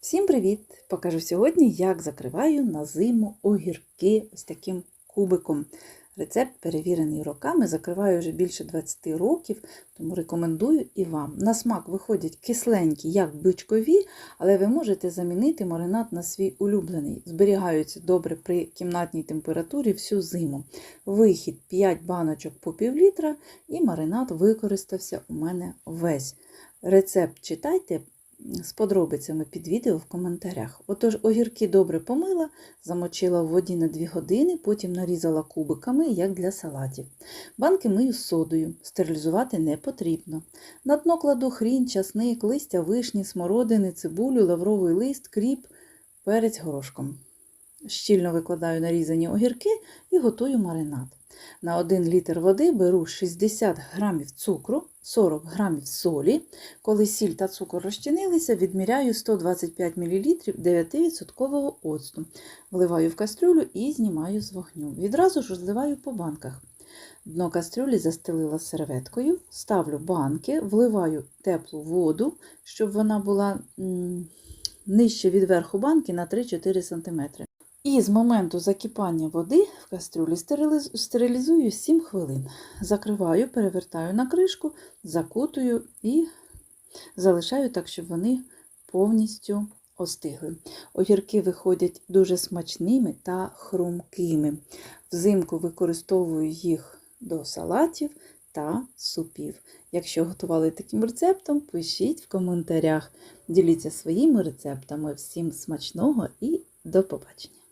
Всім привіт! Покажу сьогодні, як закриваю на зиму огірки ось таким кубиком. Рецепт перевірений роками, закриваю вже більше 20 років, тому рекомендую і вам. На смак виходять кисленькі, як бичкові, але ви можете замінити маринад на свій улюблений. Зберігаються добре при кімнатній температурі всю зиму. Вихід 5 баночок по пів літра і маринад використався у мене весь. Рецепт читайте з подробицями під відео в коментарях. Отож, огірки добре помила, замочила в воді на 2 години, потім нарізала кубиками, як для салатів. Банки мию з содою, стерилізувати не потрібно. На дно кладу хрін, часник, листя вишні, смородини, цибулю, лавровий лист, кріп, перець горошком. Щільно викладаю нарізані огірки і готую маринад. На 1 літр води беру 60 г цукру, 40 г солі. Коли сіль та цукор розчинилися, відміряю 125 мл 9% оцту. Вливаю в кастрюлю і знімаю з вогню. Відразу ж розливаю по банках. Дно кастрюлі застелила серветкою, ставлю банки, вливаю теплу воду, щоб вона була нижче від верху банки на 3-4 см. І з моменту закипання води в кастрюлі стерилізую 7 хвилин. Закриваю, перевертаю на кришку, закутую і залишаю так, щоб вони повністю остигли. Огірки виходять дуже смачними та хрумкими. Взимку використовую їх до салатів та супів. Якщо готували таким рецептом, пишіть в коментарях. Діліться своїми рецептами. Всім смачного і до побачення!